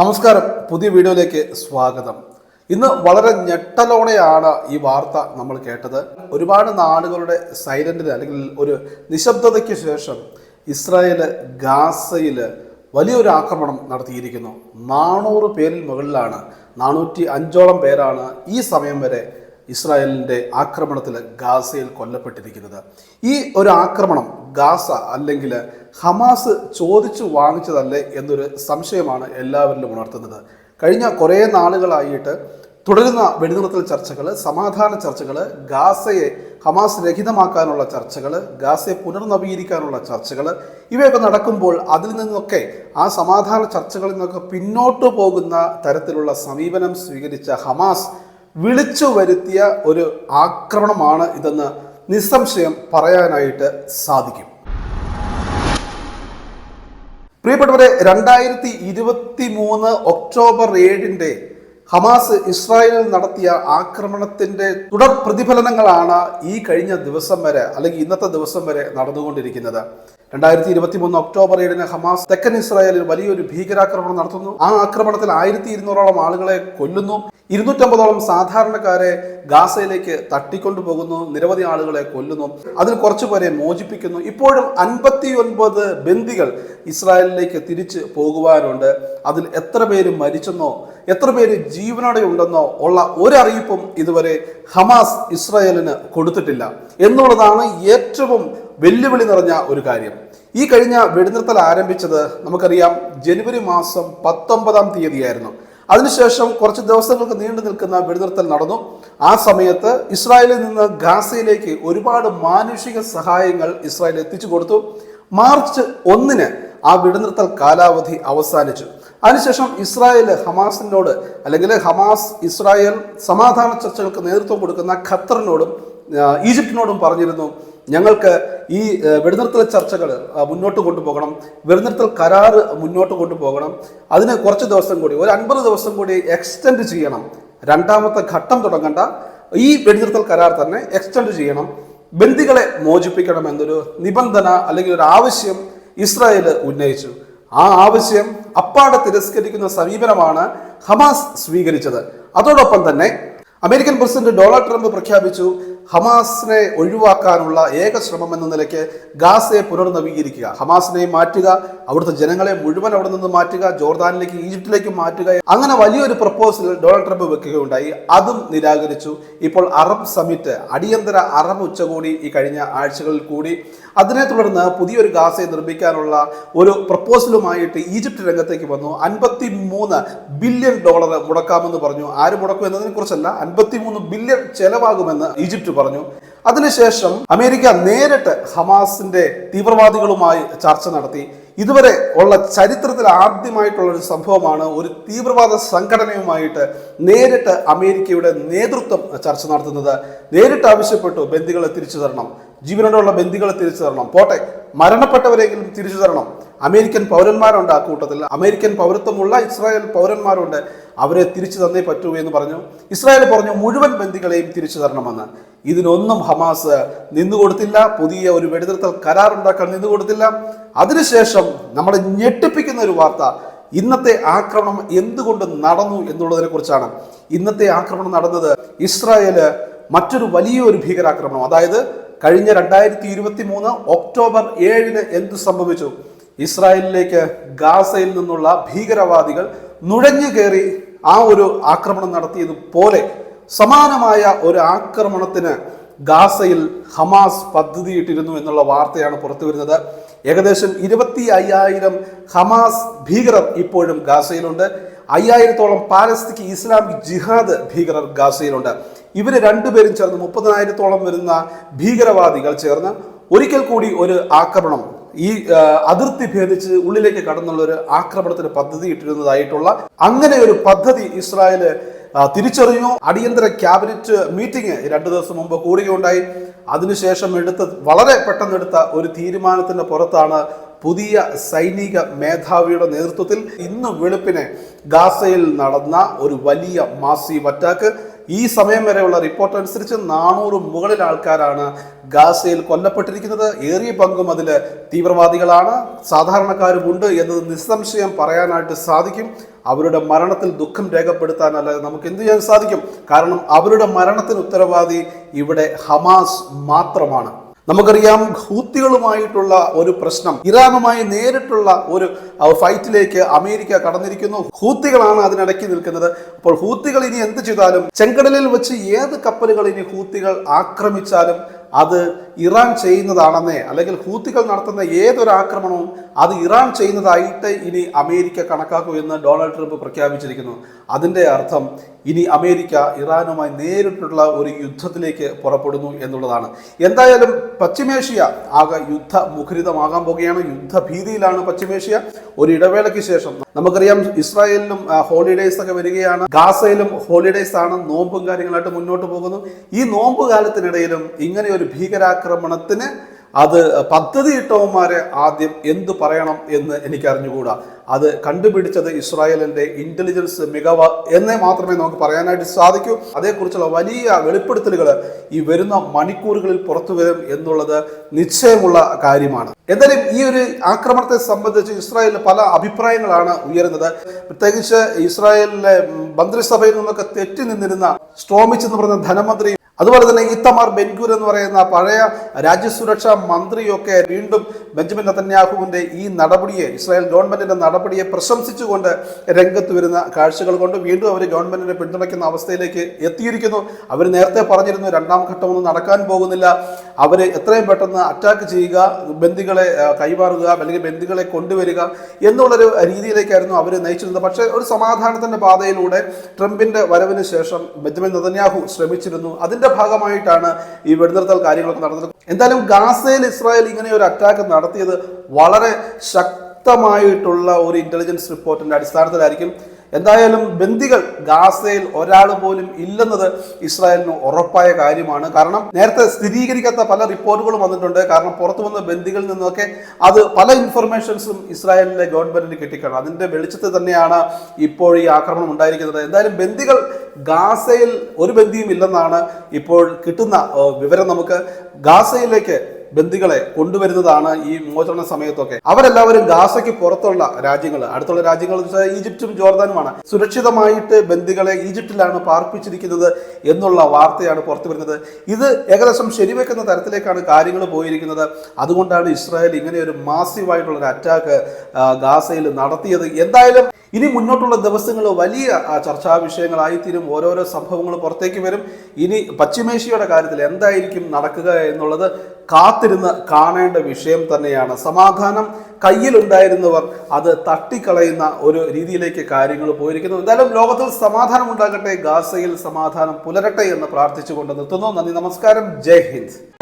നമസ്കാരം. പുതിയ വീഡിയോയിലേക്ക് സ്വാഗതം. ഇന്ന് വളരെ ഞെട്ടലോണയാണ് ഈ വാർത്ത നമ്മൾ കേട്ടത്. ഒരുപാട് നാടുകളുടെ സൈലന്റിന് അല്ലെങ്കിൽ ഒരു നിശബ്ദതയ്ക്ക് ശേഷം ഇസ്രായേൽ ഗാസയിൽ വലിയൊരു ആക്രമണം നടത്തിയിരിക്കുന്നു. നാനൂറ് പേരിൽ മുകളിലാണ് നാനൂറ്റി അഞ്ചോളം പേരാണ് ഈ സമയം വരെ ഇസ്രായേലിന്റെ ആക്രമണത്തിൽ ഗാസയിൽ കൊല്ലപ്പെട്ടിരിക്കുന്നത്. ഈ ഒരു ആക്രമണം ഗാസ അല്ലെങ്കിൽ ഹമാസ് ചോദിച്ചു വാങ്ങിച്ചതല്ലേ എന്നൊരു സംശയമാണ് എല്ലാവരിലും ഉണർത്തുന്നത്. കഴിഞ്ഞ കുറേ നാളുകളായിട്ട് തുടരുന്ന വെടിനിർത്തൽ ചർച്ചകൾ സമാധാന ചർച്ചകൾ ഗാസയെ ഹമാസ് രഹിതമാക്കാനുള്ള ചർച്ചകൾ ഗാസയെ പുനർനവീകരിക്കാനുള്ള ചർച്ചകൾ ഇവയൊക്കെ നടക്കുമ്പോൾ അതിൽ നിന്നൊക്കെ ആ സമാധാന ചർച്ചകളിൽ നിന്നൊക്കെ പിന്നോട്ടു പോകുന്ന തരത്തിലുള്ള സമീപനം സ്വീകരിച്ച ഹമാസ് വിളിച്ചു വരുത്തിയ ഒരു ആക്രമണമാണ് ഇതെന്ന് നിസ്സംശയം പറയാനായിട്ട് സാധിക്കും. പ്രിയപ്പെട്ടവരെ രണ്ടായിരത്തി ഇരുപത്തി മൂന്ന് ഒക്ടോബർ ഏഴിന്റെ ഹമാസ് ഇസ്രായേലിൽ നടത്തിയ ആക്രമണത്തിന്റെ തുടർ പ്രതിഫലനങ്ങളാണ് ഈ കഴിഞ്ഞ ദിവസം വരെ അല്ലെങ്കിൽ ഇന്നത്തെ ദിവസം വരെ നടന്നുകൊണ്ടിരിക്കുന്നത്. രണ്ടായിരത്തി ഇരുപത്തി മൂന്ന് ഒക്ടോബർ ഏഴിന് ഹമാസ് തെക്കൻ ഇസ്രായേലിൽ വലിയൊരു ഭീകരാക്രമണം നടത്തുന്നു. ആ ആക്രമണത്തിൽ ആയിരത്തി ഇരുന്നൂറോളം ആളുകളെ കൊല്ലുന്നു. ഇരുന്നൂറ്റമ്പതോളം സാധാരണക്കാരെ ഗാസയിലേക്ക് തട്ടിക്കൊണ്ടുപോകുന്നു നിരവധി ആളുകളെ കൊല്ലുന്നു. അതിൽ കുറച്ചുപേരെ മോചിപ്പിക്കുന്നു. ഇപ്പോഴും അൻപത്തി ഒൻപത് ബന്ദികൾ ഇസ്രായേലിലേക്ക് തിരിച്ച് പോകുവാനുണ്ട്. അതിൽ എത്ര പേര് മരിച്ചെന്നോ എത്ര പേര് ജീവനോടെ ഉണ്ടെന്നോ ഉള്ള ഒരറിയിപ്പും ഇതുവരെ ഹമാസ് ഇസ്രായേലിന് കൊടുത്തിട്ടില്ല. എന്നുള്ളതാണ് ഏറ്റവും വെല്ലുവിളി നിറഞ്ഞ ഒരു കാര്യം. ഈ കഴിഞ്ഞ വെടിനിർത്തൽ ആരംഭിച്ചത് നമുക്കറിയാം ജനുവരി മാസം പത്തൊമ്പതാം തീയതിയായിരുന്നു. അതിനുശേഷം കുറച്ച് ദിവസങ്ങൾക്ക് നീണ്ടു നിൽക്കുന്ന വെടിനിർത്തൽ നടന്നു. ആ സമയത്ത് ഇസ്രായേലിൽ നിന്ന് ഗാസയിലേക്ക് ഒരുപാട് മാനുഷിക സഹായങ്ങൾ ഇസ്രായേൽ എത്തിച്ചു കൊടുത്തു. മാർച്ച് ഒന്നിന് ആ വെടിനിർത്തൽ കാലാവധി അവസാനിച്ചു. അതിനുശേഷം ഇസ്രായേൽ ഹമാസിനോട് അല്ലെങ്കിൽ ഹമാസ് ഇസ്രായേൽ സമാധാന ചർച്ചകൾക്ക് നേതൃത്വം കൊടുക്കുന്ന ഖത്തറിനോടും ഈജിപ്തിനോടും പറഞ്ഞിരുന്നു ഞങ്ങൾക്ക് ഈ വെടിനിർത്തൽ ചർച്ചകൾ മുന്നോട്ട് കൊണ്ടുപോകണം. വെടിനിർത്തൽ കരാർ മുന്നോട്ട് കൊണ്ടുപോകണം. അതിന് കുറച്ച് ദിവസം കൂടി ഒരു അൻപത് ദിവസം കൂടി എക്സ്റ്റെൻഡ് ചെയ്യണം. രണ്ടാമത്തെ ഘട്ടം തുടങ്ങേണ്ട. ഈ വെടിനിർത്തൽ കരാർ തന്നെ എക്സ്റ്റെൻഡ് ചെയ്യണം. ബന്ദികളെ മോചിപ്പിക്കണം എന്നൊരു നിബന്ധന അല്ലെങ്കിൽ ഒരു ആവശ്യം ഇസ്രായേൽ ഉന്നയിച്ചു. ആ ആവശ്യം അപ്പാടെ തിരസ്കരിക്കുന്ന സമീപനമാണ് ഹമാസ് സ്വീകരിച്ചത്. അതോടൊപ്പം തന്നെ അമേരിക്കൻ പ്രസിഡന്റ് ഡൊണാൾഡ് ട്രംപ് പ്രഖ്യാപിച്ചു ഹമാസിനെ ഒഴിവാക്കാനുള്ള ഏക ശ്രമം എന്ന നിലയ്ക്ക് ഗാസയെ പുനർനവീകരിക്കുക. ഹമാസിനെ മാറ്റുക അവിടുത്തെ ജനങ്ങളെ മുഴുവൻ അവിടെ നിന്ന് മാറ്റുക ജോർദാനിലേക്ക് ഈജിപ്തിലേക്ക് മാറ്റുക. അങ്ങനെ വലിയൊരു പ്രപ്പോസൽ ഡൊണാൾഡ് ട്രംപ് വെക്കുകയുണ്ടായി. അതും നിരാകരിച്ചു. ഇപ്പോൾ അറബ് സമിറ്റ് അടിയന്തര അറബ് ഉച്ചകോടി ഈ കഴിഞ്ഞ ആഴ്ചകളിൽ കൂടി. അതിനെ തുടർന്ന് പുതിയൊരു ഗാസയെ നിർമ്മിക്കാനുള്ള ഒരു പ്രപ്പോസലുമായിട്ട് ഈജിപ്ത് രംഗത്തേക്ക് വന്നു. അൻപത്തി മൂന്ന് ബില്യൺ ഡോളർ മുടക്കാമെന്ന് പറഞ്ഞു. ആര് മുടക്കും എന്നതിനെ കുറിച്ചല്ല അൻപത്തി മൂന്ന് ബില്യൺ ചെലവാകുമെന്ന് ഈജിപ്ത് പറഞ്ഞു. അതിനുശേഷം അമേരിക്ക നേരിട്ട് ഹമാസിന്റെ തീവ്രവാദികളുമായി ചർച്ച നടത്തി. ഇതുവരെ ഉള്ള ചരിത്രത്തിൽ ആദ്യമായിട്ടുള്ള ഒരു സംഭവമാണ് ഒരു തീവ്രവാദ സംഘടനയുമായിട്ട് നേരിട്ട് അമേരിക്കയുടെ നേതൃത്വം ചർച്ച നടത്തുന്നത്. നേരിട്ട് ആവശ്യപ്പെട്ടു ബന്ദികളെ തിരിച്ചു തരണം ജീവനോടുള്ള ബന്ധികളെ തിരിച്ചു തരണം. പോട്ടെ മരണപ്പെട്ടവരെങ്കിലും തിരിച്ചു തരണം. അമേരിക്കൻ പൗരന്മാരുണ്ട് ആ കൂട്ടത്തിൽ. അമേരിക്കൻ പൗരത്വമുള്ള ഇസ്രായേൽ പൗരന്മാരുണ്ട്. അവരെ തിരിച്ചു തന്നേ പറ്റൂ എന്ന് പറഞ്ഞു. ഇസ്രായേൽ പറഞ്ഞു മുഴുവൻ ബന്ദികളെയും തിരിച്ചു തരണമെന്ന്. ഇതിനൊന്നും ഹമാസ് നിന്നുകൊടുത്തില്ല പുതിയ ഒരു വെടിനിർത്തൽ കരാർ ഉണ്ടാക്കാൻ നിന്നുകൊടുത്തില്ല അതിനുശേഷം നമ്മളെ ഞെട്ടിപ്പിക്കുന്ന ഒരു വാർത്ത ഇന്നത്തെ ആക്രമണം എന്തുകൊണ്ട് നടന്നു എന്നുള്ളതിനെ കുറിച്ചാണ്. ഇന്നത്തെ ആക്രമണം നടന്നത് ഇസ്രായേൽ മറ്റൊരു വലിയൊരു ഭീകരാക്രമണം. അതായത് കഴിഞ്ഞ രണ്ടായിരത്തി ഇരുപത്തി മൂന്ന് ഒക്ടോബർ ഏഴിന് എന്ത് സംഭവിച്ചു? ഇസ്രായേലിലേക്ക് ഗാസയിൽ നിന്നുള്ള ഭീകരവാദികൾ നുഴഞ്ഞു കയറി ആ ഒരു ആക്രമണം നടത്തിയതുപോലെ സമാനമായ ഒരു ആക്രമണത്തിന് ഗാസയിൽ ഹമാസ് പദ്ധതിയിട്ടിരുന്നു എന്നുള്ള വാർത്തയാണ് പുറത്തു വരുന്നത്. ഏകദേശം ഇരുപത്തി അയ്യായിരം ഹമാസ് ഭീകരർ ഇപ്പോഴും ഗാസയിലുണ്ട്. അയ്യായിരത്തോളം പാലസ്തീൻ ഇസ്ലാമിക് ജിഹാദ് ഭീകരർ ഗാസയിലുണ്ട്. ഇവർ രണ്ടുപേരും ചേർന്ന് മുപ്പതിനായിരത്തോളം വരുന്ന ഭീകരവാദികൾ ചേർന്ന് ഒരിക്കൽ കൂടി ഒരു ആക്രമണം ഈ അതിർത്തി ഭേദിച്ച് ഉള്ളിലേക്ക് കടന്നുള്ള ഒരു ആക്രമണത്തിന് പദ്ധതി ഇട്ടിരുന്നതായിട്ടുള്ള അങ്ങനെ ഒരു പദ്ധതി ഇസ്രായേൽ തിരിച്ചറിഞ്ഞു. അടിയന്തര ക്യാബിനറ്റ് മീറ്റിംഗ് രണ്ടു ദിവസം മുമ്പ് കൂടുകയുണ്ടായി. അതിനുശേഷം എടുത്ത വളരെ പെട്ടെന്ന് എടുത്ത ഒരു തീരുമാനത്തിന്റെ പുറത്താണ് പുതിയ സൈനിക മേധാവിയുടെ നേതൃത്വത്തിൽ ഇന്ന് വെളുപ്പിനെ ഗാസയിൽ നടന്ന ഒരു വലിയ മാസീവ് അറ്റാക്ക് ഈ സമയം വരെയുള്ള റിപ്പോർട്ട് അനുസരിച്ച് നാനൂറ് മുകളിൽ ആൾക്കാരാണ് ഗാസയിൽ കൊല്ലപ്പെട്ടിരിക്കുന്നത്. ഏറിയ പങ്കും അതിൽ തീവ്രവാദികളാണ്. സാധാരണക്കാരുമുണ്ട് എന്നത് നിസ്സംശയം പറയാനായിട്ട് സാധിക്കും. അവരുടെ മരണത്തിൽ ദുഃഖം രേഖപ്പെടുത്താൻ അല്ലാതെ നമുക്ക് എന്ത് ചെയ്യാൻ സാധിക്കും? കാരണം അവരുടെ മരണത്തിന് ഉത്തരവാദി ഇവിടെ ഹമാസ് മാത്രമാണ്. നമുക്കറിയാം ഹൂത്തികളുമായിട്ടുള്ള ഒരു പ്രശ്നം ഇറാനുമായി നേരിട്ടുള്ള ഒരു ഫൈറ്റിലേക്ക് അമേരിക്ക കടന്നിരിക്കുന്നു. ഹൂത്തികളാണ് അതിനിടയ്ക്ക് നിൽക്കുന്നത്. അപ്പോൾ ഹൂത്തികൾ ഇനി എന്ത് ചെയ്താലും ചെങ്കടലിൽ വെച്ച് ഏത് കപ്പലുകൾ ഇനി ഹൂത്തികൾ ആക്രമിച്ചാലും അത് ഇറാൻ ചെയ്യുന്നതാണെന്നേ അല്ലെങ്കിൽ ഹൂത്തികൾ നടത്തുന്ന ഏതൊരു ആക്രമണവും അത് ഇറാൻ ചെയ്യുന്നതായിട്ട് ഇനി അമേരിക്ക കണക്കാക്കൂ എന്ന് ഡൊണാൾഡ് ട്രംപ് പ്രഖ്യാപിച്ചിരിക്കുന്നു. അതിന്റെ അർത്ഥം ഇനി അമേരിക്ക ഇറാനുമായി നേരിട്ടുള്ള ഒരു യുദ്ധത്തിലേക്ക് പുറപ്പെടുന്നു എന്നുള്ളതാണ്. എന്തായാലും പശ്ചിമേഷ്യ ആകെ യുദ്ധ മുഖരിതമാകാൻ പോകുകയാണ്. യുദ്ധഭീതിയിലാണ് പശ്ചിമേഷ്യ. ഒരു ഇടവേളയ്ക്ക് ശേഷം നമുക്കറിയാം ഇസ്രായേലിലും ഹോളിഡേയ്സ് ഒക്കെ വരികയാണ്. ഗാസയിലും ഹോളിഡേയ്സ് ആണ്. നോമ്പും കാര്യങ്ങളായിട്ട് മുന്നോട്ട് പോകുന്നു. ഈ നോമ്പ് കാലത്തിനിടയിലും ഇങ്ങനെ ഒരു ഭീകരാക്രമണത്തിന് അത് പദ്ധതിയിട്ടവന്മാരെ ആദ്യം എന്ത് പറയണം എന്ന് എനിക്ക് അറിഞ്ഞുകൂടാ അത് കണ്ടുപിടിച്ചത് ഇസ്രായേലിന്റെ ഇന്റലിജൻസ് മികവ് എന്നേ മാത്രമേ നമുക്ക് പറയാനായിട്ട് സാധിക്കൂ. അതേക്കുറിച്ചുള്ള വലിയ വെളിപ്പെടുത്തലുകൾ ഈ വരുന്ന മണിക്കൂറുകളിൽ പുറത്തു വരും എന്നുള്ളത് നിശ്ചയമുള്ള കാര്യമാണ്. എന്തായാലും ഈ ഒരു ആക്രമണത്തെ സംബന്ധിച്ച് ഇസ്രായേലിൽ പല അഭിപ്രായങ്ങളാണ് ഉയരുന്നത്. പ്രത്യേകിച്ച് ഇസ്രായേലിലെ മന്ത്രിസഭയിൽ നിന്നൊക്കെ തെറ്റി നിന്നിരുന്ന സ്ട്രോമിച്ച് എന്ന് പറയുന്ന ധനമന്ത്രി അതുപോലെ തന്നെ ഇത്തമാർ ബെൻഗൂർ എന്ന് പറയുന്ന പഴയ രാജ്യസുരക്ഷാ മന്ത്രിയൊക്കെ വീണ്ടും ബെഞ്ചമിൻ നത്തന്യാഹുവിന്റെ ഈ നടപടിയെ ഇസ്രായേൽ ഗവൺമെന്റിന്റെ നടപടിയെ പ്രശംസിച്ചുകൊണ്ട് രംഗത്ത് വരുന്ന കാഴ്ചകൾ കൊണ്ട് വീണ്ടും അവർ ഗവൺമെന്റിനെ പിന്തുണയ്ക്കുന്ന അവസ്ഥയിലേക്ക് എത്തിയിരിക്കുന്നു. അവർ നേരത്തെ പറഞ്ഞിരുന്നു രണ്ടാം ഘട്ടമൊന്നും നടക്കാൻ പോകുന്നില്ല. അവർ എത്രയും പെട്ടെന്ന് അറ്റാക്ക് ചെയ്യുക ബന്ദികളെ കൈമാറുക അല്ലെങ്കിൽ ബന്ദികളെ കൊണ്ടുവരിക എന്നുള്ളൊരു രീതിയിലേക്കായിരുന്നു അവർ നയിച്ചിരുന്നത്. പക്ഷേ ഒരു സമാധാനത്തിന്റെ പാതയിലൂടെ ട്രംപിന്റെ വരവിന് ശേഷം ബെഞ്ചമിൻ നെതന്യാഹു ശ്രമിച്ചിരുന്നു. അതിന്റെ ഭാഗമായിട്ടാണ് ഈ വെടിനിർത്തൽ കാര്യങ്ങളൊക്കെ നടന്നത്. എന്തായാലും ഗാസയിൽ ഇസ്രായേൽ ഇങ്ങനെ ഒരു അറ്റാക്ക് നടത്തിയത് വളരെ ശക്തമായിട്ടുള്ള ഒരു ഇന്റലിജൻസ് റിപ്പോർട്ടിന്റെ അടിസ്ഥാനത്തിലായിരിക്കും. എന്തായാലും ബന്ദികൾ ഗാസയിൽ ഒരാൾ പോലും ഇല്ലെന്നത് ഇസ്രായേലിന് ഉറപ്പായ കാര്യമാണ്. കാരണം നേരത്തെ സ്ഥിരീകരിക്കാത്ത പല റിപ്പോർട്ടുകളും വന്നിട്ടുണ്ട്. കാരണം പുറത്തു വന്ന ബന്ദികളിൽ നിന്നൊക്കെ അത് പല ഇൻഫർമേഷൻസും ഇസ്രായേലിലെ ഗവൺമെന്റിന് കിട്ടിക്കണം അതിന്റെ വെളിച്ചത്തിൽ തന്നെയാണ് ഇപ്പോൾ ഈ ആക്രമണം ഉണ്ടായിരിക്കുന്നത്. എന്തായാലും ബന്ദികൾ ഗാസയിൽ ഒരു ബന്ദിയും ഇല്ലെന്നാണ് ഇപ്പോൾ കിട്ടുന്ന വിവരം നമുക്ക്. ഗാസയിലേക്ക് ബന്ദികളെ കൊണ്ടുവരുന്നതാണ് ഈ മോചന സമയത്തൊക്കെ. അവരെല്ലാവരും ഗാസയ്ക്ക് പുറത്തുള്ള രാജ്യങ്ങൾ അടുത്തുള്ള രാജ്യങ്ങൾ ഈജിപ്തും ജോർദാനുമാണ്. സുരക്ഷിതമായിട്ട് ബന്ദികളെ ഈജിപ്തിലാണ് പാർപ്പിച്ചിരിക്കുന്നത് എന്നുള്ള വാർത്തയാണ് പുറത്തു വരുന്നത്. ഇത് ഏകദേശം ശരിവെക്കുന്ന തരത്തിലേക്കാണ് കാര്യങ്ങൾ പോയിരിക്കുന്നത്. അതുകൊണ്ടാണ് ഇസ്രായേൽ ഇങ്ങനെ ഒരു മാസീവായിട്ടുള്ള ഒരു അറ്റാക്ക് ഗാസയിൽ നടത്തിയത്. എന്തായാലും ഇനി മുന്നോട്ടുള്ള ദിവസങ്ങൾ വലിയ ചർച്ചാ വിഷയങ്ങളായിത്തീരും. ഓരോരോ സംഭവങ്ങൾ പുറത്തേക്ക് വരും. ഇനി പശ്ചിമേഷ്യയുടെ കാര്യത്തിൽ എന്തായിരിക്കും നടക്കുക എന്നുള്ളത് കാത്തിരുന്ന് കാണേണ്ട വിഷയം തന്നെയാണ്. സമാധാനം കയ്യിലുണ്ടായിരുന്നവർ അത് തട്ടിക്കളയുന്ന ഒരു രീതിയിലേക്ക് കാര്യങ്ങൾ പോയിരിക്കുന്നു. എന്തായാലും ലോകത്തിൽ സമാധാനം ഉണ്ടാകട്ടെ ഗാസയിൽ സമാധാനം പുലരട്ടെ എന്ന് പ്രാർത്ഥിച്ചുകൊണ്ട് നിർത്തുന്നു. നന്ദി നമസ്കാരം. ജയ് ഹിന്ദ്.